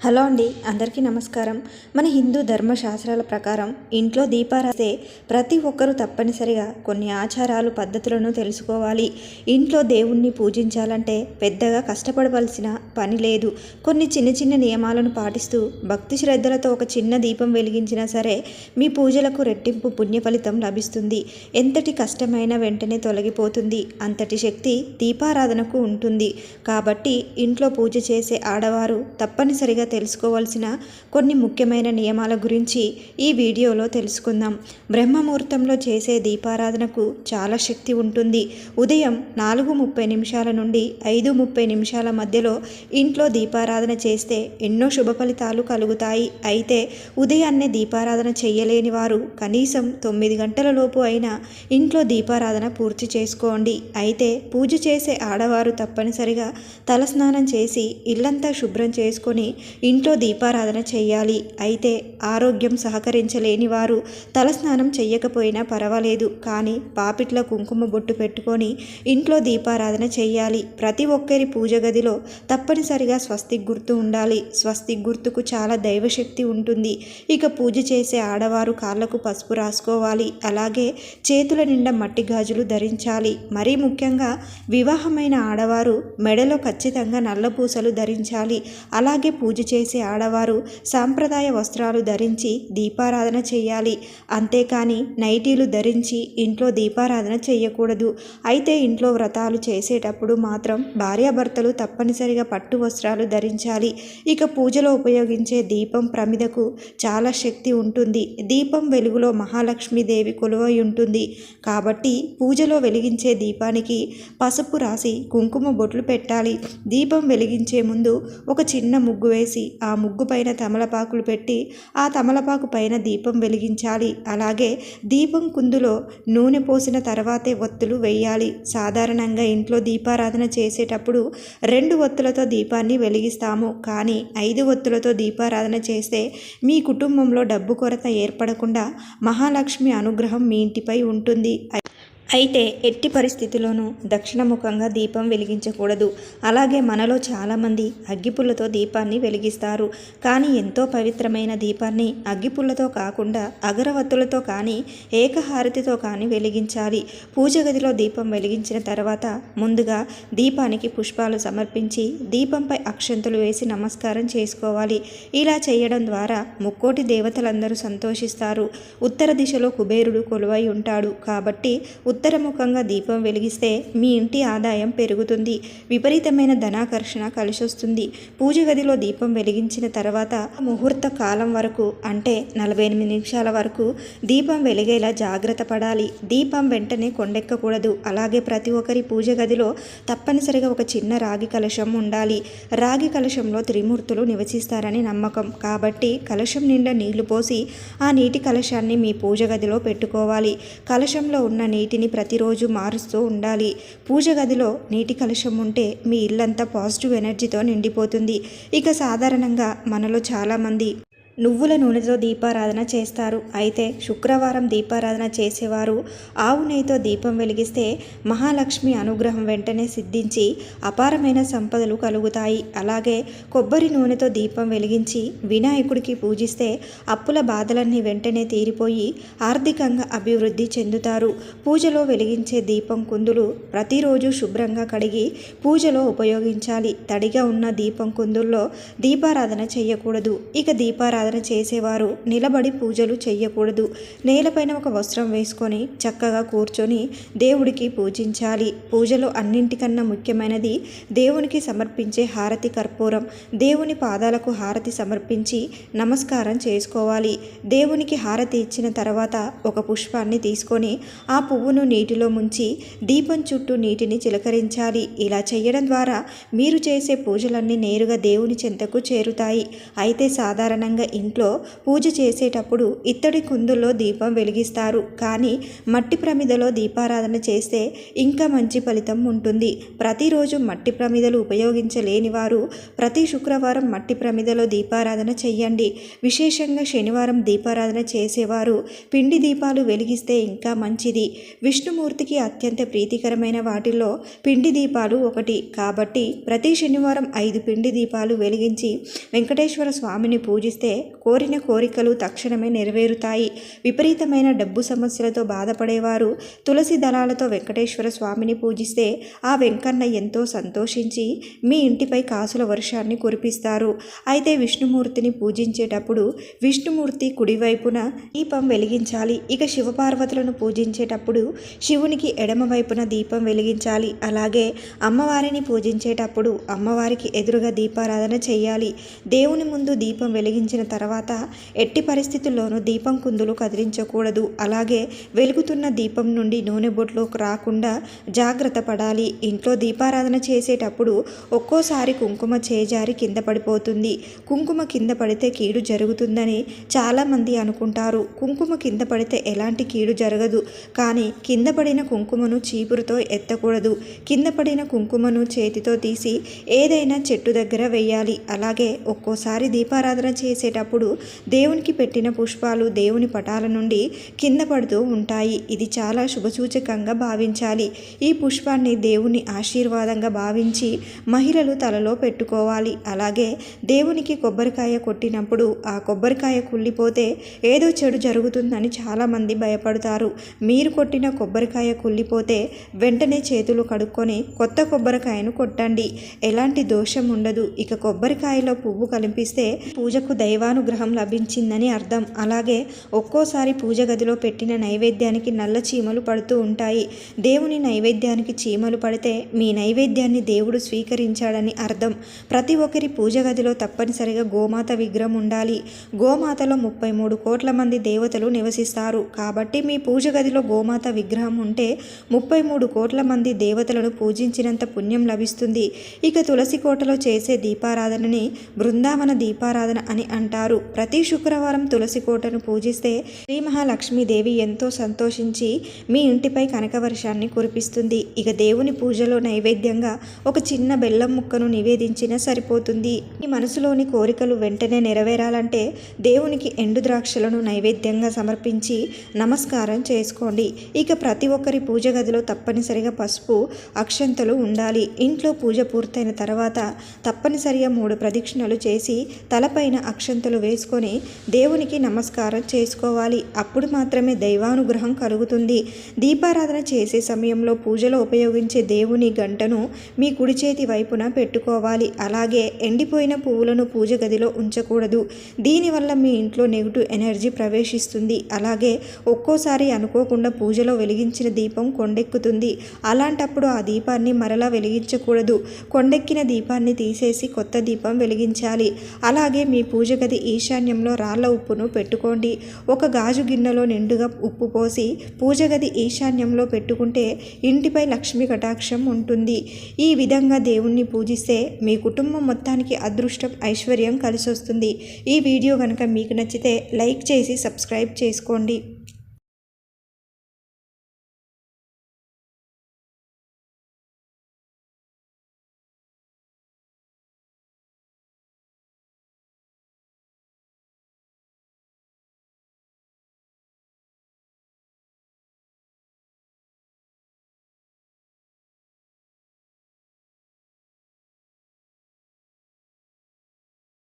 Hello అండి అందరికీ నమస్కారం. మన హిందూ ధర్మశాస్త్రాల ప్రకారం ఇంట్లో దీపారాస్తే ప్రతి ఒక్కరూ తప్పనిసరిగా కొన్ని ఆచారాలు పద్ధతులను తెలుసుకోవాలి. ఇంట్లో దేవుణ్ణి పూజించాలంటే పెద్దగా కష్టపడవలసిన పని లేదు. కొన్ని చిన్న చిన్న నియమాలను పాటిస్తూ భక్తి శ్రద్ధలతో ఒక చిన్న దీపం వెలిగించినా సరే మీ పూజలకు రెట్టింపు పుణ్య ఫలితం లభిస్తుంది. ఎంతటి కష్టమైన వెంటనే తొలగిపోతుంది. అంతటి శక్తి దీపారాధనకు ఉంటుంది. కాబట్టి ఇంట్లో పూజ చేసే ఆడవారు తప్పనిసరిగా తెలుసుకోవాల్సిన కొన్ని ముఖ్యమైన నియమాల గురించి ఈ వీడియోలో తెలుసుకుందాం. బ్రహ్మముహూర్తంలో చేసే దీపారాధనకు చాలా శక్తి ఉంటుంది. ఉదయం నాలుగు ముప్పై నిమిషాల నుండి ఐదు ముప్పై నిమిషాల మధ్యలో ఇంట్లో దీపారాధన చేస్తే ఎన్నో శుభ ఫలితాలు కలుగుతాయి. అయితే ఉదయాన్నే దీపారాధన చేయలేని వారు కనీసం తొమ్మిది గంటల లోపు అయినా ఇంట్లో దీపారాధన పూర్తి చేసుకోండి. అయితే పూజ చేసే ఆడవారు తప్పనిసరిగా తలస్నానం చేసి ఇల్లంతా శుభ్రం చేసుకొని ఇంట్లో దీపారాధన చేయాలి. అయితే ఆరోగ్యం సహకరించలేని వారు తలస్నానం చెయ్యకపోయినా పర్వాలేదు. కానీ పాపిట్ల కుంకుమ బొట్టు పెట్టుకొని ఇంట్లో దీపారాధన చేయాలి ప్రతి ఒక్కరి పూజ గదిలో తప్పనిసరిగా స్వస్తిక్ గుర్తు ఉండాలి. స్వస్తిక్ గుర్తుకు చాలా దైవశక్తి ఉంటుంది. ఇక పూజ చేసే ఆడవారు కాళ్ళకు పసుపు రాసుకోవాలి. అలాగే చేతుల నిండా మట్టి గాజులు ధరించాలి. మరీ ముఖ్యంగా వివాహమైన ఆడవారు మెడలో ఖచ్చితంగా నల్ల పూసలు ధరించాలి. అలాగే పూజ చేసే ఆడవారు సాంప్రదాయ వస్త్రాలు ధరించి దీపారాధన చేయాలి. అంతేకాని నైటీలు ధరించి ఇంట్లో దీపారాధన చేయకూడదు. అయితే ఇంట్లో వ్రతాలు చేసేటప్పుడు మాత్రం భార్యాభర్తలు తప్పనిసరిగా పట్టు వస్త్రాలు ధరించాలి. ఇక పూజలో ఉపయోగించే దీపం ప్రమిదకు చాలా శక్తి ఉంటుంది. దీపం వెలుగులో మహాలక్ష్మీదేవి కొలువై ఉంటుంది. కాబట్టి పూజలో వెలిగించే దీపానికి పసుపు రాసి కుంకుమ బొట్లు పెట్టాలి. దీపం వెలిగించే ముందు ఒక చిన్న ముగ్గు వేసి ఆ ముగ్గు పైన తమలపాకులు పెట్టి ఆ తమలపాకు పైన దీపం వెలిగించాలి. అలాగే దీపం కుందులో నూనె పోసిన తర్వాతే ఒత్తులు వేయాలి సాధారణంగా ఇంట్లో దీపారాధన చేసేటప్పుడు రెండు ఒత్తులతో దీపాన్ని వెలిగిస్తాము. కానీ ఐదు ఒత్తులతో దీపారాధన చేస్తే మీ కుటుంబంలో డబ్బు కొరత ఏర్పడకుండా మహాలక్ష్మి అనుగ్రహం మీ ఇంటిపై ఉంటుంది. అయితే ఎట్టి పరిస్థితిలోనూ దక్షిణముఖంగా దీపం వెలిగించకూడదు. అలాగే మనలో చాలామంది అగ్గిపుల్లతో దీపాన్ని వెలిగిస్తారు. కానీ ఎంతో పవిత్రమైన దీపాన్ని అగ్గిపుల్లతో కాకుండా అగరవత్తులతో కానీ ఏకహారతితో కానీ వెలిగించాలి. పూజ గదిలో దీపం వెలిగించిన తర్వాత ముందుగా దీపానికి పుష్పాలు సమర్పించి దీపంపై అక్షంతలు వేసి నమస్కారం చేసుకోవాలి. ఇలా చేయడం ద్వారా ముక్కోటి దేవతలందరూ సంతోషిస్తారు. ఉత్తర దిశలో కుబేరుడు కొలువై ఉంటాడు. కాబట్టి ఉత్తరముఖంగా దీపం వెలిగిస్తే మీ ఇంటి ఆదాయం పెరుగుతుంది. విపరీతమైన ధనాకర్షణ కలిసొస్తుంది. పూజ గదిలో దీపం వెలిగించిన తర్వాత ముహూర్త కాలం వరకు అంటే నలభై ఎనిమిది నిమిషాల వరకు దీపం వెలిగేలా జాగ్రత్త పడాలి. దీపం వెంటనే కొండెక్కకూడదు. అలాగే ప్రతి ఒక్కరి పూజ గదిలో తప్పనిసరిగా ఒక చిన్న రాగి కలశం ఉండాలి. రాగి కలశంలో త్రిమూర్తులు నివసిస్తారని నమ్మకం. కాబట్టి కలశం నిండా నీళ్ళు పోసి ఆ నీటి కలశాన్ని మీ పూజ గదిలో పెట్టుకోవాలి. కలశంలో ఉన్న నీటిని ప్రతిరోజు మారుస్తూ ఉండాలి. పూజ గదిలో నీటి కలుషం ఉంటే మీ ఇల్లంతా పాజిటివ్ ఎనర్జీతో నిండిపోతుంది. ఇక సాధారణంగా మనలో చాలామంది నువ్వుల నూనెతో దీపారాధన చేస్తారు. అయితే శుక్రవారం దీపారాధన చేసేవారు ఆవు నెయ్యితో దీపం వెలిగిస్తే మహాలక్ష్మి అనుగ్రహం వెంటనే సిద్ధించి అపారమైన సంపదలు కలుగుతాయి. అలాగే కొబ్బరి నూనెతో దీపం వెలిగించి వినాయకుడికి పూజిస్తే అప్పుల బాధలన్నీ వెంటనే తీరిపోయి ఆర్థికంగా అభివృద్ధి చెందుతారు. పూజలో వెలిగించే దీపం కుందులు ప్రతిరోజు శుభ్రంగా కడిగి పూజలో ఉపయోగించాలి. తడిగా ఉన్న దీపం కుందుల్లో దీపారాధన చేయకూడదు. ఇక దీపారాధన చేసేవారు. నిలబడి పూజలు చేయకూడదు నేలపైన ఒక వస్త్రం వేసుకొని చక్కగా కూర్చొని దేవుడికి పూజించాలి. పూజలో అన్నింటికన్నా ముఖ్యమైనది దేవునికి సమర్పించే హారతి కర్పూరం. దేవుని పాదాలకు హారతి సమర్పించి నమస్కారం చేసుకోవాలి. దేవునికి హారతి ఇచ్చిన తర్వాత ఒక పుష్పాన్ని తీసుకొని ఆ పువ్వును నీటిలో ముంచి దీపం చుట్టూ నీటిని చిలకరించాలి. ఇలా చేయడం ద్వారా మీరు చేసే పూజలన్నీ నేరుగా దేవుని చెంతకు చేరుతాయి. అయితే సాధారణంగా ఇంట్లో పూజ చేసేటప్పుడు ఇత్తడి కుందుల్లో దీపం వెలిగిస్తారు. కానీ మట్టి ప్రమిదలో దీపారాధన చేస్తే ఇంకా మంచి ఫలితం ఉంటుంది. ప్రతిరోజు మట్టి ప్రమిదలు ఉపయోగించలేని వారు ప్రతి శుక్రవారం మట్టి ప్రమిదలో దీపారాధన చెయ్యండి. విశేషంగా శనివారం దీపారాధన చేసేవారు పిండి దీపాలు వెలిగిస్తే ఇంకా మంచిది. విష్ణుమూర్తికి అత్యంత ప్రీతికరమైన వాటిల్లో పిండి దీపాలు ఒకటి. కాబట్టి ప్రతి శనివారం ఐదు పిండి దీపాలు వెలిగించి వెంకటేశ్వర స్వామిని పూజిస్తే కోరిన కోరికలు తక్షణమే నెరవేరుతాయి. విపరీతమైన డబ్బు సమస్యలతో బాధపడేవారు తులసి దళాలతో వెంకటేశ్వర స్వామిని పూజిస్తే ఆ వెంకన్న ఎంతో సంతోషించి మీ ఇంటిపై కాసుల వర్షాన్ని కురిపిస్తారు. అయితే విష్ణుమూర్తిని పూజించేటప్పుడు విష్ణుమూర్తి కుడివైపున దీపం వెలిగించాలి. ఇక శివపార్వతులను పూజించేటప్పుడు శివునికి ఎడమ వైపున దీపం వెలిగించాలి. అలాగే అమ్మవారిని పూజించేటప్పుడు అమ్మవారికి ఎదురుగా దీపారాధన చేయాలి. దేవుని ముందు దీపం వెలిగించిన తర్వాత ఎట్టి పరిస్థితుల్లోనూ దీపం కుందులు కదిలించకూడదు. అలాగే వెలుగుతున్న దీపం నుండి నూనె బొట్లోకి రాకుండా జాగ్రత్త పడాలి. ఇంట్లో దీపారాధన చేసేటప్పుడు ఒక్కోసారి కుంకుమ చేజారి కింద పడిపోతుంది. కుంకుమ కింద పడితే కీడు జరుగుతుందని చాలామంది అనుకుంటారు. కుంకుమ కింద పడితే ఎలాంటి కీడు జరగదు. కానీ కింద పడిన కుంకుమను చీపురుతో ఎత్తకూడదు. కింద పడిన కుంకుమను చేతితో తీసి ఏదైనా చెట్టు దగ్గర వేయాలి. అలాగే ఒక్కోసారి దీపారాధన చేసేటప్పుడు దేవునికి పెట్టిన పుష్పాలు దేవుని పటాల నుండి కింద పడుతూ ఉంటాయి. ఇది చాలా శుభసూచకంగా భావించాలి. ఈ పుష్పాన్ని దేవుని ఆశీర్వాదంగా భావించి మహిళలు తలలో పెట్టుకోవాలి. అలాగే దేవునికి కొబ్బరికాయ కొట్టినప్పుడు ఆ కొబ్బరికాయ కుళ్ళిపోతే ఏదో చెడు జరుగుతుందని చాలామంది భయపడతారు. మీరు కొట్టిన కొబ్బరికాయ కుళ్ళిపోతే వెంటనే చేతులు కడుక్కొని కొత్త కొబ్బరికాయను కొట్టండి. ఎలాంటి దోషం ఉండదు. ఇక కొబ్బరికాయలో పువ్వు కనిపిస్తే పూజకు దైవ దైవానుగ్రహం లభించిందని అర్థం. అలాగే ఒక్కోసారి పూజ గదిలో పెట్టిన నైవేద్యానికి నల్ల చీమలు పడుతూ ఉంటాయి. దేవుని నైవేద్యానికి చీమలు పడితే మీ నైవేద్యాన్ని దేవుడు స్వీకరించాడని అర్థం. ప్రతి ఒక్కరి పూజ గదిలో తప్పనిసరిగా గోమాత విగ్రహం ఉండాలి. గోమాతలో ముప్పై మూడు కోట్ల మంది దేవతలు నివసిస్తారు. కాబట్టి మీ పూజ గదిలో గోమాత విగ్రహం ఉంటే ముప్పై మూడు కోట్ల మంది దేవతలను పూజించినంత పుణ్యం లభిస్తుంది. ఇక తులసి కోటలో చేసే దీపారాధనని బృందావన దీపారాధన అని అంటారు. ప్రతి శుక్రవారం తులసి కోటను పూజిస్తే శ్రీ మహాలక్ష్మీదేవి ఎంతో సంతోషించి మీ ఇంటిపై కనకవర్షాన్ని కురిపిస్తుంది. ఇక దేవుని పూజలో నైవేద్యంగా ఒక చిన్న బెల్లం ముక్కను నివేదించినా సరిపోతుంది. మీ మనసులోని కోరికలు వెంటనే నెరవేరాలంటే దేవునికి ఎండు ద్రాక్షలను నైవేద్యంగా సమర్పించి నమస్కారం చేసుకోండి. ఇక ప్రతి ఒక్కరి పూజ గదిలో తప్పనిసరిగా పసుపు అక్షంతలు ఉండాలి. ఇంట్లో పూజ పూర్తయిన తర్వాత తప్పనిసరిగా మూడు ప్రదక్షిణలు చేసి తలపైన అక్షంతలు వేసుకొని దేవునికి నమస్కారం చేసుకోవాలి. అప్పుడు మాత్రమే దైవానుగ్రహం కలుగుతుంది. దీపారాధన చేసే సమయంలో పూజలో ఉపయోగించే దేవుని గంటను మీ కుడి చేతి వైపున పెట్టుకోవాలి. అలాగే ఎండిపోయిన పువ్వులను పూజ గదిలో ఉంచకూడదు. దీనివల్ల మీ ఇంట్లో నెగిటివ్ ఎనర్జీ ప్రవేశిస్తుంది. అలాగే ఒక్కోసారి అనుకోకుండా పూజలో వెలిగించిన దీపం కొండెక్కుతుంది. అలాంటప్పుడు ఆ దీపాన్ని మరలా వెలిగించకూడదు. కొండెక్కిన దీపాన్ని తీసేసి కొత్త దీపం వెలిగించాలి. అలాగే మీ పూజ గది ఈశాన్యంలో రాళ్ళ ఉప్పును పెట్టుకోండి. ఒక గాజు గిన్నెలో నిండుగా ఉప్పు పోసి పూజ గది ఈశాన్యంలో పెట్టుకుంటే ఇంటిపై లక్ష్మి కటాక్షం ఉంటుంది. ఈ విధంగా దేవుణ్ణి పూజిస్తే మీ కుటుంబం మొత్తానికి అదృష్టం ఐశ్వర్యం కలిసి వస్తుంది ఈ వీడియో కనుక మీకు నచ్చితే లైక్ చేసి సబ్స్క్రైబ్ చేసుకోండి.